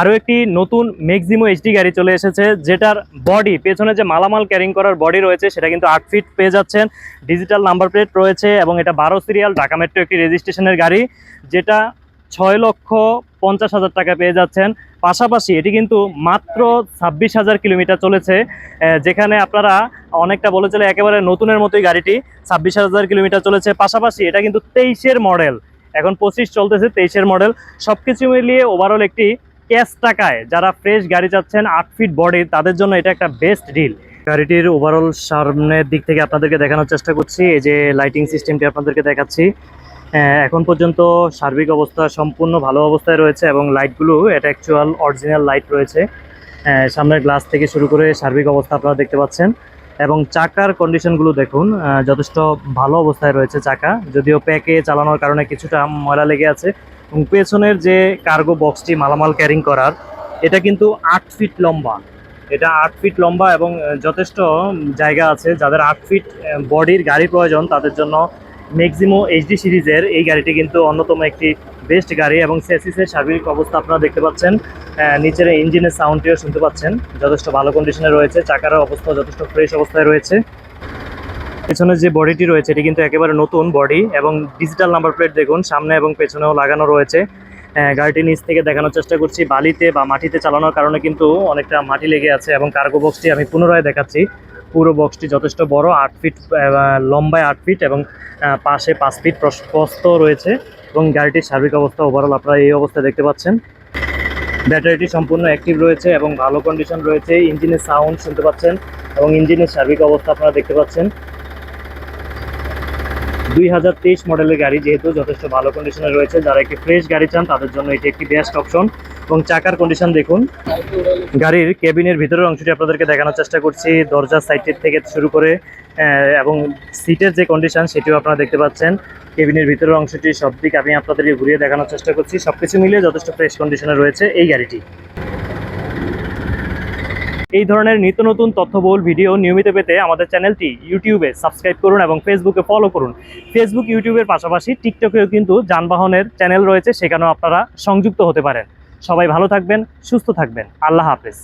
আরও একটি নতুন ম্যাক্সিমো এইচডি গাড়ি চলে এসেছে, যেটার বডি পেছনে যে মালামাল ক্যারিং করার বডি রয়েছে, সেটা কিন্তু আট ফিট পেয়ে যাচ্ছেন। ডিজিটাল নাম্বার প্লেট রয়েছে এবং এটা বারো সিরিয়াল ঢাকা মেট্রো একটি রেজিস্ট্রেশনের গাড়ি, যেটা ছয় লক্ষ পঞ্চাশ হাজার টাকা পেয়ে যাচ্ছেন। পাশাপাশি এটি কিন্তু মাত্র ছাব্বিশ হাজার কিলোমিটার চলেছে যেখানে আপনারা অনেকটা বলে চলে একেবারে নতুনের মতোই গাড়িটি ছাব্বিশ হাজার কিলোমিটার চলেছে। পাশাপাশি এটা কিন্তু তেইশের মডেল এখন পঁচিশ চলতেছে তেইশের মডেল সব কিছু মিলিয়ে ওভারঅল একটি ক্যাশ টাকায় যারা ফ্রেশ গাড়ি চাচ্ছেন আট ফিট বডি, তাদের জন্য এটা একটা বেস্ট ডিল গাড়িটির ওভারঅল সামনের দিক থেকে আপনাদেরকে দেখানোর চেষ্টা করছি, এই যে লাইটিং সিস্টেমটি আপনাদেরকে দেখাচ্ছি। এখন পর্যন্ত সার্বিক অবস্থা সম্পূর্ণ ভালো অবস্থায় রয়েছে এবং লাইটগুলো এটা অ্যাকচুয়াল অরিজিনাল লাইট রয়েছে। সামনের গ্লাস থেকে শুরু করে সার্বিক অবস্থা আপনারা দেখতে পাচ্ছেন। এবং চাকার কন্ডিশনগুলো দেখুন যথেষ্ট ভালো অবস্থায় রয়েছে চাকা। যদিও প্যাকে চালানোর কারণে কিছুটা ময়লা লেগে আছে এবং পেছনের যে কার্গো বক্সটি মালামাল ক্যারিং করার, এটা কিন্তু আট ফিট লম্বা। এটা আট ফিট লম্বা এবং যথেষ্ট জায়গা আছে। যাদের আট ফিট বডির গাড়ি প্রয়োজন, তাদের জন্য ম্যাক্সিমো এইচডি সিরিজের এই গাড়িটি কিন্তু অন্যতম একটি বেস্ট গাড়ি এবং সেসিসের সার্বিক অবস্থা আপনারা দেখতে পাচ্ছেন। নিচের ইঞ্জিনের সাউন্ডটিও শুনতে পাচ্ছেন। যথেষ্ট ভালো কন্ডিশনে রয়েছে। চাকার অবস্থা যথেষ্ট ফ্রেশ অবস্থায় রয়েছে। পেছনে যে বডিটি রয়েছে, এটি কিন্তু একেবারে নতুন বডি এবং ডিজিটাল নাম্বার প্লেট দেখুন, সামনে এবং পেছনেও লাগানো রয়েছে। গাড়িটি নিচ থেকে দেখানোর চেষ্টা করছি, বালিতে বা মাটিতে চালানোর কারণে কিন্তু অনেকটা মাটি লেগে আছে এবং কার্গো বক্সটি আমি পুনরায় দেখাচ্ছি। পুরো বক্সটি যথেষ্ট বড়, আট ফিট লম্বায় আট ফিট এবং পাশে পাঁচ ফিট প্রস- প্রস্থ রয়েছে এবং গাড়িটির সার্বিক অবস্থা ওভারঅল আপনারা এই অবস্থা দেখতে পাচ্ছেন। ব্যাটারিটি সম্পূর্ণ অ্যাক্টিভ রয়েছে এবং ভালো কন্ডিশন রয়েছে, ইঞ্জিনের সাউন্ড শুনতে পাচ্ছেন এবং ইঞ্জিনের সার্বিক অবস্থা আপনারা দেখতে পাচ্ছেন। দুই হাজার তেইশ মডেলের গাড়ি যেহেতু যথেষ্ট ভালো কন্ডিশনে রয়েছে, যারা একটি ফ্রেশ গাড়ি চান, তাদের জন্য এটি একটি বেস্ট অপশন এবং চাকার কন্ডিশন দেখুন, গাড়ির কেবিনের ভিতরের অংশটি আপনাদেরকে দেখানোর চেষ্টা করছি, দরজার সাইডটির থেকে শুরু করে এবং সিটের যে কন্ডিশন সেটিও আপনারা দেখতে পাচ্ছেন। কেবিনের ভিতরের অংশটি সব দিক আমি আপনাদেরকে ঘুরিয়ে দেখানোর চেষ্টা করছি। সব কিছু মিলিয়ে যথেষ্ট ফ্রেশ কন্ডিশনে রয়েছে এই গাড়িটি। এই ধরনের নিত্য নতুন তথ্যবহুল ভিডিও নিয়মিত পেতে আমাদের চ্যানেলটি ইউটিউবে সাবস্ক্রাইব করুন এবং ফেসবুকে ফলো করুন। ফেসবুক, ইউটিউবের পাশাপাশি টিকটকেও কিন্তু যানবাহনের চ্যানেল রয়েছে, সেখানেও আপনারা সংযুক্ত হতে পারেন। সবাই ভালো থাকবেন, সুস্থ থাকবেন। আল্লাহ হাফেজ।